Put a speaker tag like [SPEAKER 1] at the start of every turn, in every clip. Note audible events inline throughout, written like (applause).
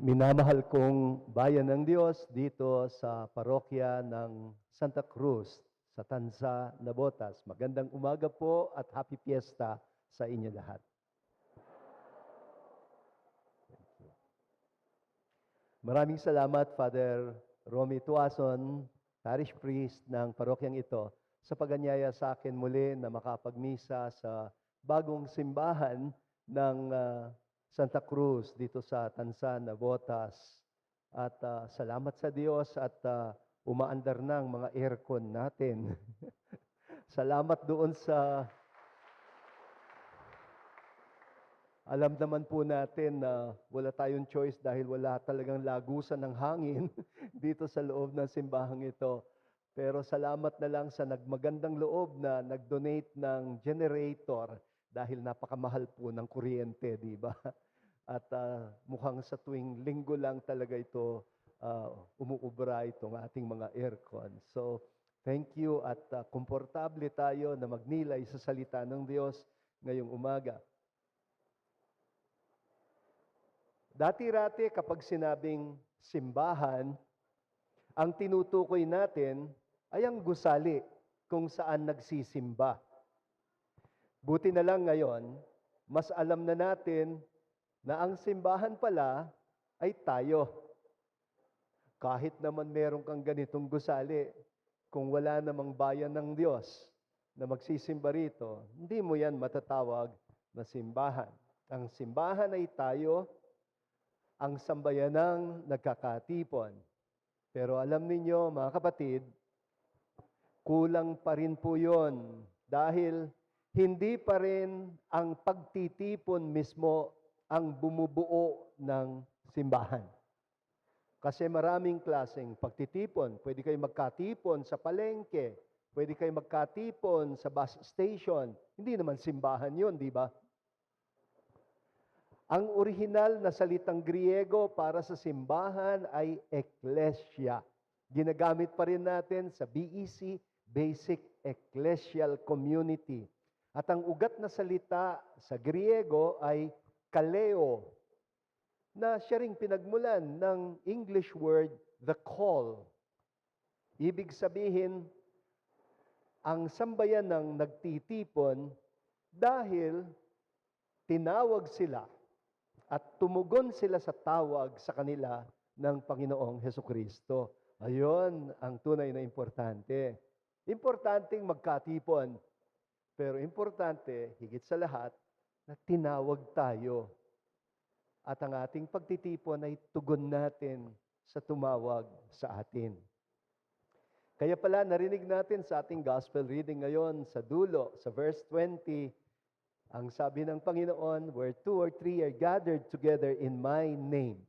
[SPEAKER 1] Minamahal kong bayan ng Diyos dito sa parokya ng Santa Cruz sa Tansa, Nabotas. Magandang umaga po at happy fiesta sa inyo lahat. Maraming salamat Father Romy Tuason, parish priest ng parokyang ito sa paganyaya sa akin muli na makapagmisa sa bagong simbahan ng ah, Santa Cruz dito sa Tansan, Nabotas. At ah, salamat sa Diyos at ah, umaandar ng mga aircon natin. (laughs) salamat doon sa alam naman po natin na wala tayong choice dahil wala talagang lagusan ng hangin (laughs) dito sa loob ng simbahang ito. Pero salamat na lang sa nagmagandang loob na nag-donate ng generator dahil napakamahal po ng kuryente, di ba? At ah, mukhang sa tuwing linggo lang talaga ito ah, umuubra itong ating mga aircon. So, thank you at ah, komportable tayo na magnilay sa salita ng Diyos ngayong umaga. Dati-rati kapag sinabing simbahan, ang tinutukoy natin ay ang gusali kung saan nagsisimba. Buti na lang ngayon, mas alam na natin na ang simbahan pala ay tayo. Kahit naman meron kang ganitong gusali, kung wala namang bayan ng Diyos na magsisimba rito, hindi mo yan matatawag na simbahan. Ang simbahan ay tayo, ang sambayanang nagkakatipon. Pero alam ninyo, mga kapatid, kulang pa rin po yun dahil hindi pa rin ang pagtitipon mismo ang bumubuo ng simbahan. Kasi maraming klaseng pagtitipon. Pwede kayo magkatipon sa palengke, pwede kayo magkatipon sa bus station. Hindi naman simbahan yun, di ba? Ang orihinal na salitang Griego para sa simbahan ay ekklesia. Ginagamit pa rin natin sa BEC, Basic Ecclesial Community. At ang ugat na salita sa Griego ay kaleo, na siya ring pinagmulan ng English word, the call. Ibig sabihin, ang sambayan ng nagtitipon dahil tinawag sila at tumugon sila sa tawag sa kanila ng Panginoong Heso Kristo. Ayon ang tunay na importante. Importanteng magkatipon, pero importante, higit sa lahat, na tinawag tayo. At ang ating pagtitipon ay tugon natin sa tumawag sa atin. Kaya pala narinig natin sa ating gospel reading ngayon sa dulo, sa verse 20, ang sabi ng Panginoon, where two or three are gathered together in my name.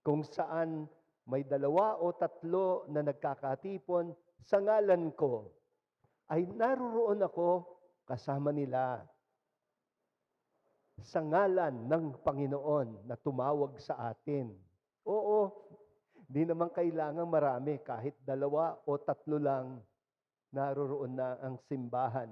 [SPEAKER 1] Kung saan may dalawa o tatlo na nagkakatipon sa ngalan ko, ay naroon ako kasama nila sa ngalan ng Panginoon na tumawag sa atin. Oo, di naman kailangan marami, kahit dalawa o tatlo lang naroroon na ang simbahan.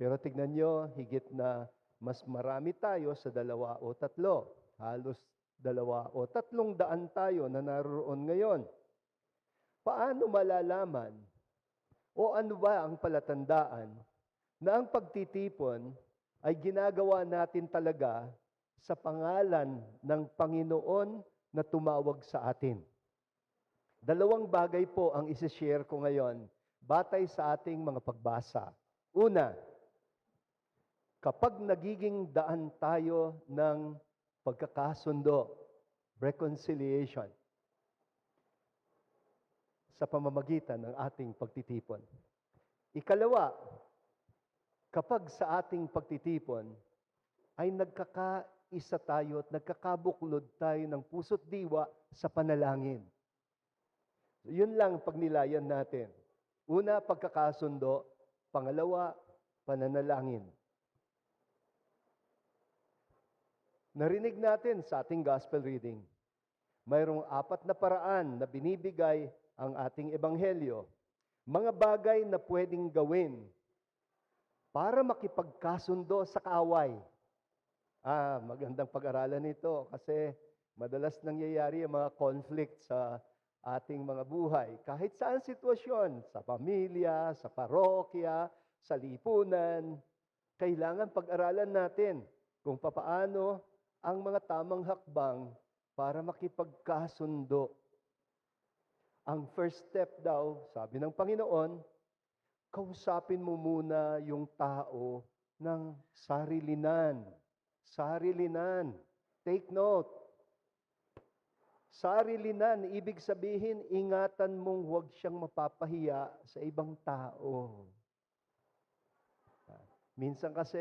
[SPEAKER 1] Pero tignan nyo, higit na mas marami tayo sa dalawa o tatlo. Halos dalawa o tatlong daan tayo na naroon ngayon. Paano malalaman o ano ba ang palatandaan na ang pagtitipon ay ginagawa natin talaga sa pangalan ng Panginoon na tumawag sa atin? Dalawang bagay po ang isishare ko ngayon batay sa ating mga pagbasa. Una, kapag nagiging daan tayo ng pagkakasundo, reconciliation, sa pamamagitan ng ating pagtitipon. Ikalawa, kapag sa ating pagtitipon ay nagkakaisa tayo at nagkakabuklod tayo ng puso't diwa sa panalangin. Yun lang pagnilayan natin. Una, pagkakasundo. Pangalawa, pananalangin. Narinig natin sa ating gospel reading, mayroong apat na paraan na binibigay ang ating ebanghelyo. Mga bagay na pwedeng gawin para makipagkasundo sa kaaway. Ah, magandang pag-aralan ito kasi Madalas nangyayari ang mga conflict sa ating mga buhay. Kahit saan sitwasyon, sa pamilya, sa parokya, sa lipunan, kailangan pag-aralan natin kung papaano ang mga tamang hakbang para makipagkasundo. Ang first step daw, sabi ng Panginoon, kausapin mo muna yung tao ng sarilinan. Sarilinan. Take note. Sarilinan, ibig sabihin, ingatan mong huwag siyang mapapahiya sa ibang tao. Minsan kasi,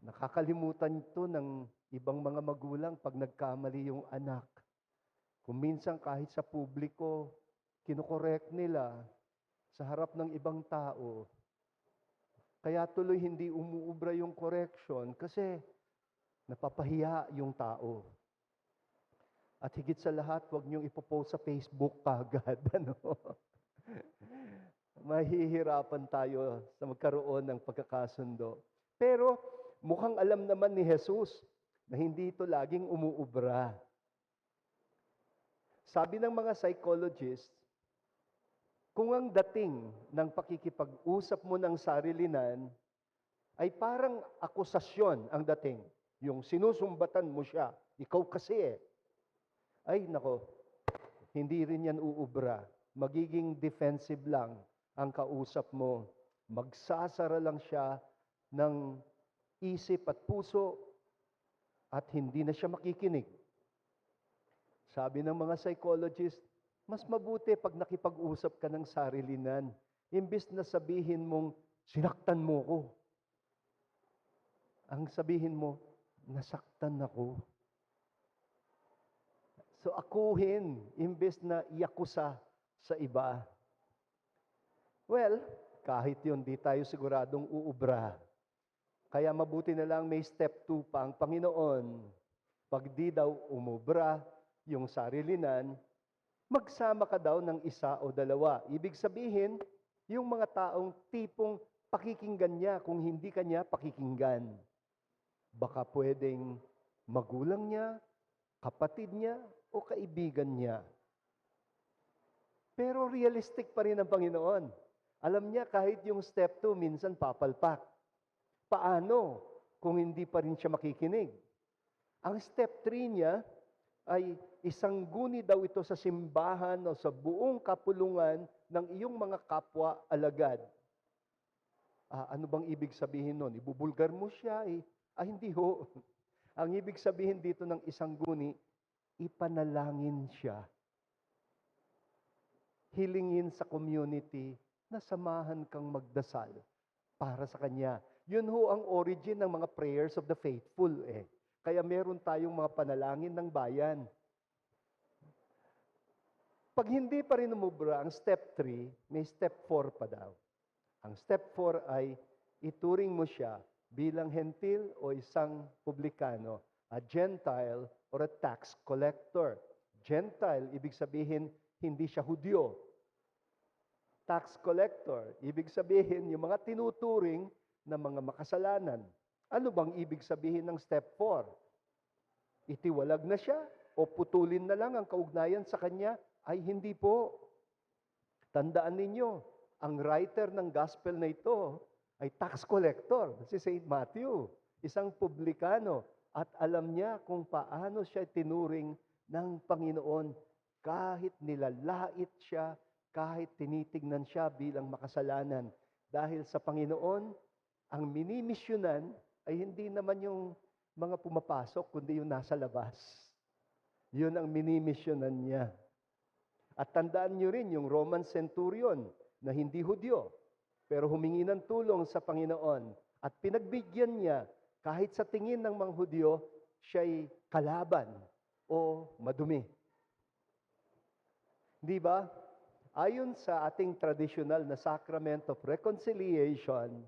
[SPEAKER 1] nakakalimutan ito ng ibang mga magulang pag nagkamali yung anak. Kung minsan kahit sa publiko, kinokorek nila sa harap ng ibang tao. Kaya tuloy hindi umuubra yung correction kasi napapahiya yung tao. At higit sa lahat, huwag niyong ipopost sa Facebook kagad. (laughs) Ano? Mahihirapan tayo sa magkaroon ng pagkakasundo. Pero mukhang alam naman ni Jesus na hindi ito laging umuubra. Sabi ng mga psychologists, kung ang dating ng pakikipag-usap mo ng sarilinan ay parang akusasyon ang dating, yung sinusumbatan mo siya, ikaw kasi eh, ay nako, hindi rin yan uubra. Magiging defensive lang ang kausap mo. Magsasara lang siya ng isip at puso at hindi na siya makikinig. Sabi ng mga psychologist, mas mabuti pag nakipag-usap ka ng sarilinan, imbis na sabihin mong, sinaktan mo ko. Ang sabihin mo, nasaktan ako. So akuhin, imbes na iakusa sa iba. Well, kahit yun, di tayo siguradong uubra. Kaya mabuti na lang may step 2 pa ang Panginoon. Pag di daw umubra yung sarilinan, magsama ka daw ng isa o dalawa. Ibig sabihin, yung mga taong tipong pakikinggan niya kung hindi ka niya pakikinggan. Baka pwedeng magulang niya, kapatid niya, o kaibigan niya. Pero realistic pa rin ang Panginoon. Alam niya kahit yung step 2 minsan papalpak. Paano kung hindi pa rin siya makikinig? Ang step 3 niya ay isang guni daw ito sa simbahan o sa buong kapulungan ng iyong mga kapwa alagad. Ah, ano bang ibig sabihin nun? Ibubulgar mo siya eh. Ah, hindi ho. (laughs) Ang ibig sabihin dito ng isang guni, ipanalangin siya. Hilingin sa community na samahan kang magdasal para sa Kanya. Yun ho ang origin ng mga prayers of the faithful eh. Kaya meron tayong mga panalangin ng bayan. Pag hindi pa rin umubra ang step 3, may step 4 pa daw. Ang step 4 ay ituring mo siya bilang hentil o isang publikano, a Gentile or a tax collector. Gentile, ibig sabihin, hindi siya Hudyo. Tax collector, ibig sabihin, yung mga tinuturing na mga makasalanan. Ano bang ibig sabihin ng step 4? Itiwalag na siya o putulin na lang ang kaugnayan sa kanya? Ay hindi po. Tandaan ninyo, ang writer ng gospel na ito ay tax collector, si St. Matthew, isang publikano. At alam niya kung paano siya tinuring ng Panginoon kahit nilalait siya, kahit tinitignan siya bilang makasalanan. Dahil sa Panginoon, ang minimisyonan ay hindi naman yung mga pumapasok, kundi yung nasa labas. Yun ang minimisyonan niya. At tandaan niyo rin yung Roman centurion na hindi Hudyo, pero humingi ng tulong sa Panginoon at pinagbigyan niya kahit sa tingin ng mga Hudyo, siya'y kalaban o madumi. Di ba? Ayon sa ating traditional na sacrament of reconciliation,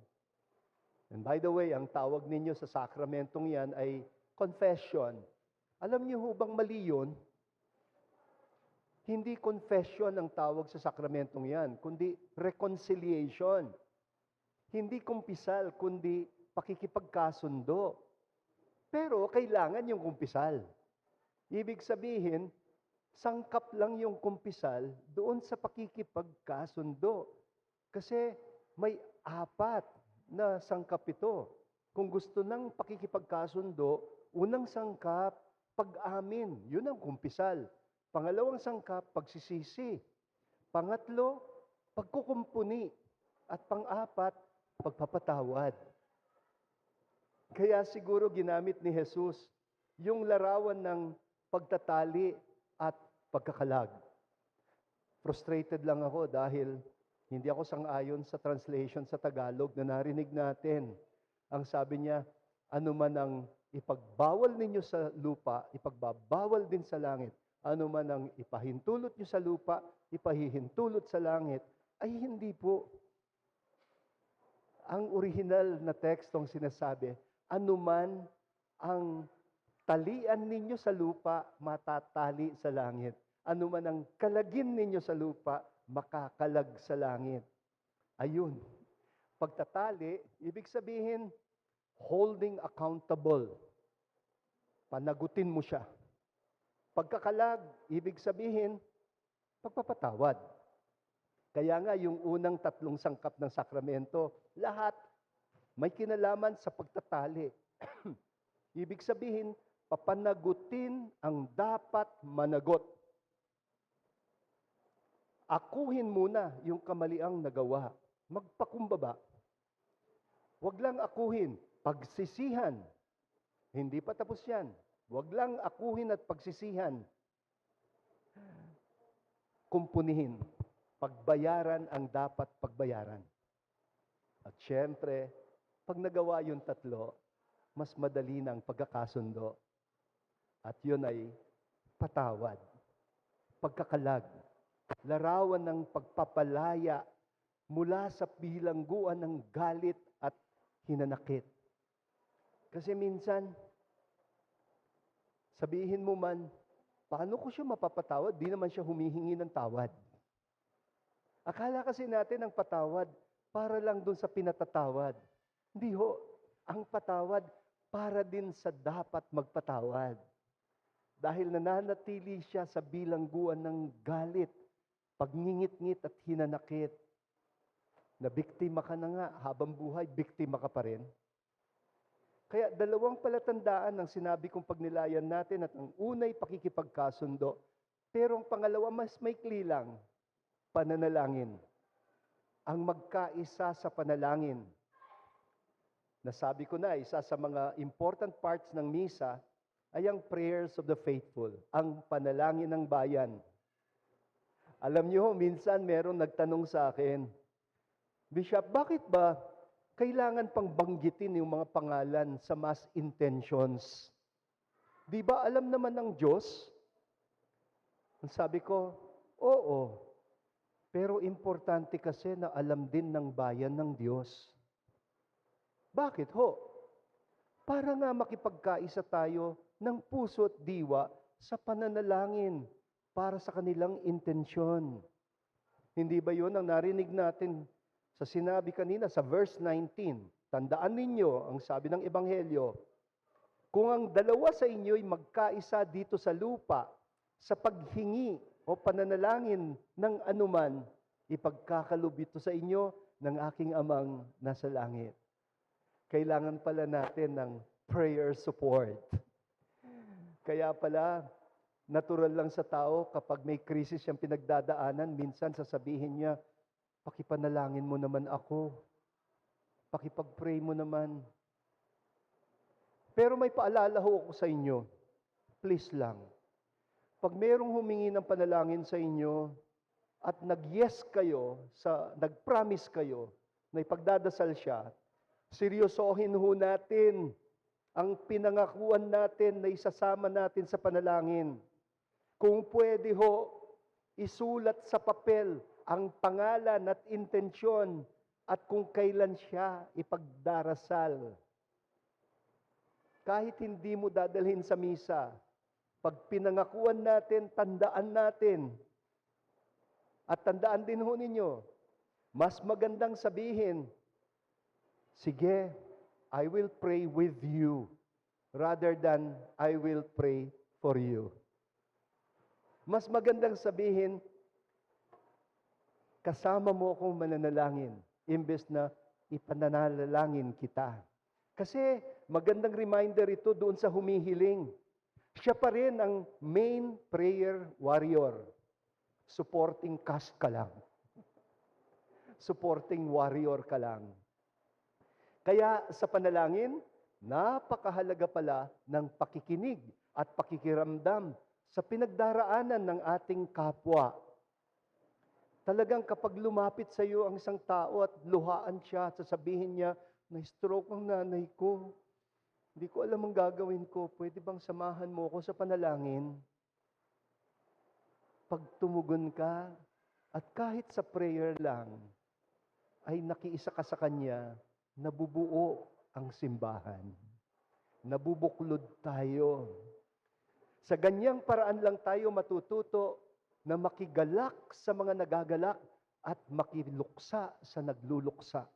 [SPEAKER 1] and by the way, ang tawag ninyo sa sakramentong yan ay confession. Alam niyo ho bang mali yun? Hindi confession ang tawag sa sakramentong yan, kundi reconciliation. Hindi kumpisal, kundi pakikipagkasundo. Pero kailangan yung kumpisal. Ibig sabihin, sangkap lang yung kumpisal doon sa pakikipagkasundo. Kasi may apat na sangkap ito. Kung gusto ng pakikipagkasundo, unang sangkap, pag-amin. Yun ang kumpisal. Pangalawang sangkap, pagsisisi. Pangatlo, pagkukumpuni. At pang-apat, pagpapatawad. Kaya siguro ginamit ni Jesus yung larawan ng pagtatali at pagkakalag. Frustrated lang ako dahil hindi ako sang-ayon sa translation sa Tagalog na narinig natin. Ang sabi niya, ano man ang ipagbawal ninyo sa lupa, ipagbabawal din sa langit. Ano man ang ipahintulot nyo sa lupa, ipahihintulot sa langit. Ay hindi po. Ang original na tekstong sinasabi, anuman ang talian ninyo sa lupa, matatali sa langit. Anuman ang kalagin ninyo sa lupa, makakalag sa langit. Ayun. Pagtatali, ibig sabihin, holding accountable. Panagutin mo siya. Pagkakalag, ibig sabihin, pagpapatawad. Kaya nga yung unang tatlong sangkap ng sakramento, lahat may kinalaman sa pagtatali. (clears throat) Ibig sabihin, papanagutin ang dapat managot. Akuhin muna yung kamaliang nagawa. Magpakumbaba. Huwag lang akuhin, pagsisihan. Hindi pa tapos yan. Huwag lang akuhin at pagsisihan. Kumpunihin. Pagbayaran ang dapat pagbayaran. At syempre, pag nagawa yung tatlo, mas madali ang pagkakasundo. At yun ay patawad, pagkakalag, larawan ng pagpapalaya mula sa bilangguan ng galit at hinanakit. Kasi minsan, sabihin mo man, paano ko siya mapapatawad? Di naman siya humihingi ng tawad. Akala kasi natin ang patawad para lang dun sa pinatatawad. Hindi ho. Ang patawad para din sa dapat magpatawad. Dahil nananatili siya sa bilangguan ng galit, pagngingit-ngit at hinanakit. Na biktima ka na nga, habang buhay, biktima ka pa rin. Kaya dalawang palatandaan ang sinabi kong pagnilayan natin at ang unay pakikipagkasundo. Pero ang pangalawa, mas maikli lang, pananalangin. Ang magkaisa sa panalangin. Nasabi ko na, isa sa mga important parts ng misa ay ang prayers of the faithful, ang panalangin ng bayan. Alam niyo, minsan meron nagtanong sa akin, Bishop, bakit ba kailangan pang banggitin yung mga pangalan sa mass intentions? Di ba alam naman ng Diyos? Ang sabi ko, oo. Pero importante kasi na alam din ng bayan ng Diyos. Bakit ho? Para nga makipagkaisa tayo ng puso at diwa sa pananalangin para sa kanilang intensyon. Hindi ba yon ang narinig natin sa sinabi kanina sa verse 19? Tandaan ninyo ang sabi ng Ebanghelyo, kung ang dalawa sa inyo'y magkaisa dito sa lupa sa paghingi o pananalangin ng anuman, ipagkakaloob ito sa inyo ng aking amang nasa langit kailangan pala natin ng prayer support. Kaya pala, natural lang sa tao kapag may krisis siyang pinagdadaanan, minsan sasabihin niya, pakipanalangin mo naman ako. Pakipag-pray mo naman. Pero may paalala ho ako sa inyo. Please lang. Pag mayroong humingi ng panalangin sa inyo at nag-yes kayo, sa, nag-promise kayo na ipagdadasal siya, seryosohin ho natin ang pinangakuan natin na isasama natin sa panalangin. Kung pwede ho, isulat sa papel ang pangalan at intensyon at kung kailan siya ipagdarasal. Kahit hindi mo dadalhin sa misa, pag pinangakuan natin, tandaan natin. At tandaan din ho ninyo, mas magandang sabihin, Sige, I will pray with you rather than I will pray for you. Mas magandang sabihin, kasama mo akong mananalangin, imbes na ipananalangin kita. Kasi magandang reminder ito doon sa humihiling. Siya pa rin ang main prayer warrior. Supporting cast ka lang. Supporting warrior ka lang. Kaya sa panalangin, napakahalaga pala ng pakikinig at pakikiramdam sa pinagdaraanan ng ating kapwa. Talagang kapag lumapit sa iyo ang isang tao at luhaan siya, at sasabihin niya, na-stroke ang nanay ko. Hindi ko alam ang gagawin ko. Pwede bang samahan mo ako sa panalangin? Pag tumugon ka, at kahit sa prayer lang, ay nakiisa ka sa Kanya, nabubuo ang simbahan. Nabubuklod tayo. Sa ganyang paraan lang tayo matututo na makigalak sa mga nagagalak at makiluksa sa nagluluksa.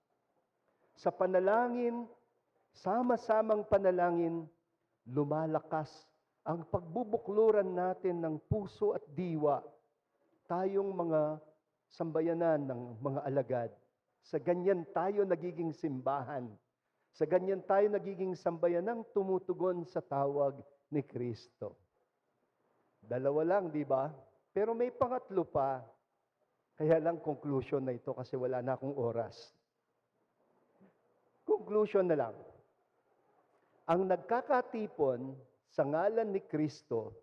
[SPEAKER 1] Sa panalangin, sama-samang panalangin, lumalakas ang pagbubukluran natin ng puso at diwa, tayong mga sambayanan ng mga alagad. Sa ganyan tayo nagiging simbahan. Sa ganyan tayo nagiging sambayanang tumutugon sa tawag ni Kristo. Dalawa lang, di ba? Pero may pangatlo pa. Kaya lang conclusion na ito kasi wala na akong oras. Conclusion na lang. Ang nagkakatipon sa ngalan ni Kristo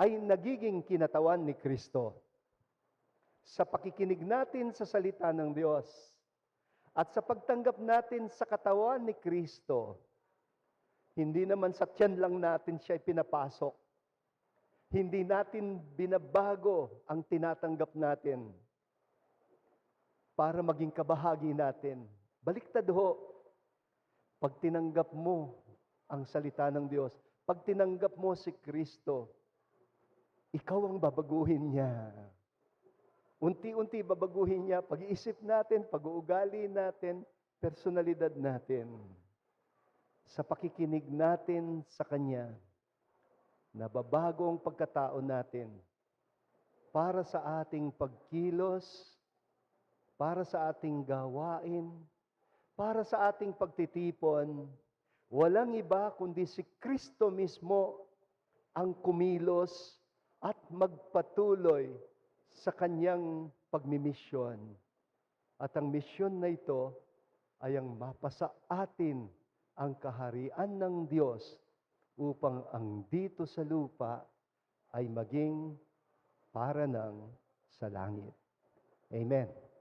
[SPEAKER 1] ay nagiging kinatawan ni Kristo. Sa pakikinig natin sa salita ng Diyos at sa pagtanggap natin sa katawan ni Kristo, hindi naman sa tiyan lang natin siya pinapasok. Hindi natin binabago ang tinatanggap natin para maging kabahagi natin. Baliktad ho, pag tinanggap mo ang salita ng Diyos, pag tinanggap mo si Kristo, ikaw ang babaguhin niya. Unti-unti babaguhin niya pag-iisip natin, pag-uugali natin, personalidad natin. Sa pakikinig natin sa Kanya, nababago ang pagkatao natin para sa ating pagkilos, para sa ating gawain, para sa ating pagtitipon, walang iba kundi si Kristo mismo ang kumilos at magpatuloy sa kanyang pagmimisyon. At ang misyon na ito ay ang mapasa atin ang kaharian ng Diyos upang ang dito sa lupa ay maging para ng sa langit. Amen.